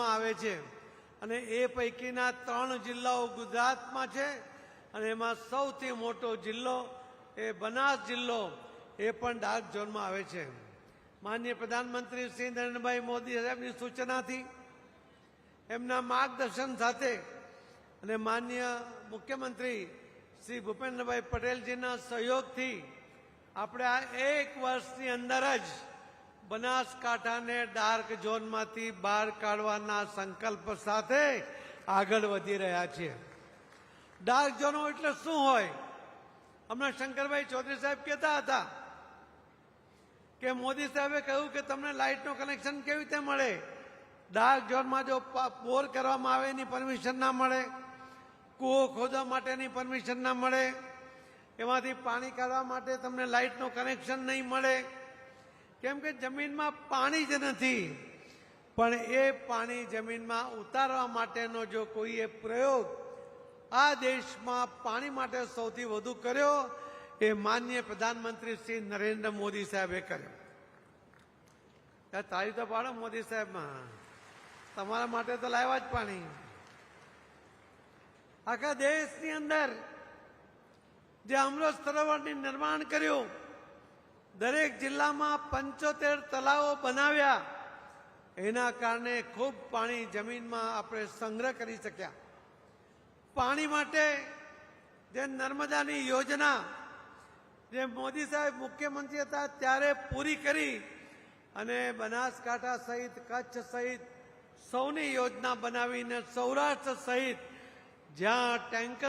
જિલ્લામાં આવે છે. અને એ પૈકીના ત્રણ જિલ્લાઓ ગુજરાતમાં છે. અને એમાં સૌથી મોટો જિલ્લો એ બનાસ જિલ્લો એ પણ ડાર્ક ઝોનમાં આવે છે. માનનીય પ્રધાનમંત્રી શ્રી નરેન્દ્રભાઈ મોદી સાહેબની સૂચનાથી એમના માર્ગદર્શન સાથે અને માન્ય મુખ્યમંત્રી શ્રી ભૂપેન્દ્રભાઈ પટેલજીના સહયોગથી આપણે આ એક વર્ષની અંદર જ બનાસકાંઠાને ડાર્ક ઝોનમાંથી બહાર કાઢવાના સંકલ્પ સાથે આગળ વધી રહ્યા છીએ ડાર્ક ઝોનો એટલે શું હોય? હમણાં શંકરભાઈ ચૌધરી સાહેબ કહેતા હતા કે મોદી સાહેબે કહ્યું કે તમને લાઇટનું કનેક્શન કેવી રીતે મળે? ડાર્ક ઝોનમાં જો બોર કરવામાં આવે એની પરમિશન ના મળે, કૂવો ખોદવા માટેની પરમિશન ના મળે, એમાંથી પાણી કાઢવા માટે તમને લાઇટનું કનેક્શન નહીં મળે કેમ કે જમીનમાં પાણી જ નથી. પણ એ પાણી જમીનમાં ઉતારવા માટેનો જો કોઈએ પ્રયોગ આ દેશમાં પાણી માટે સૌથી વધુ કર્યો, એ માન્ય પ્રધાનમંત્રી શ્રી નરેન્દ્ર મોદી સાહેબે કર્યો. તારી તો પાડો મોદી સાહેબમાં. તમારા માટે તો લાવ્યા જ પાણી. આખા દેશની અંદર જે અમૃત સરોવરની નિર્માણ કર્યું દરેક જિલ્લામાં પંચોતેર તલાવો બનાવ્યા. એના કારણે ખૂબ પાણી જમીનમાં આપણે સંગ્રહ કરી શક્યા. પાણી માટે જે નર્મદાની યોજના જે મોદી સાહેબ મુખ્યમંત્રી હતા ત્યારે પૂરી કરી અને બનાસકાંઠા સહિત, કચ્છ સહિત સૌની યોજના બનાવીને સૌરાષ્ટ્ર સહિત જ્યાં ટેન્કર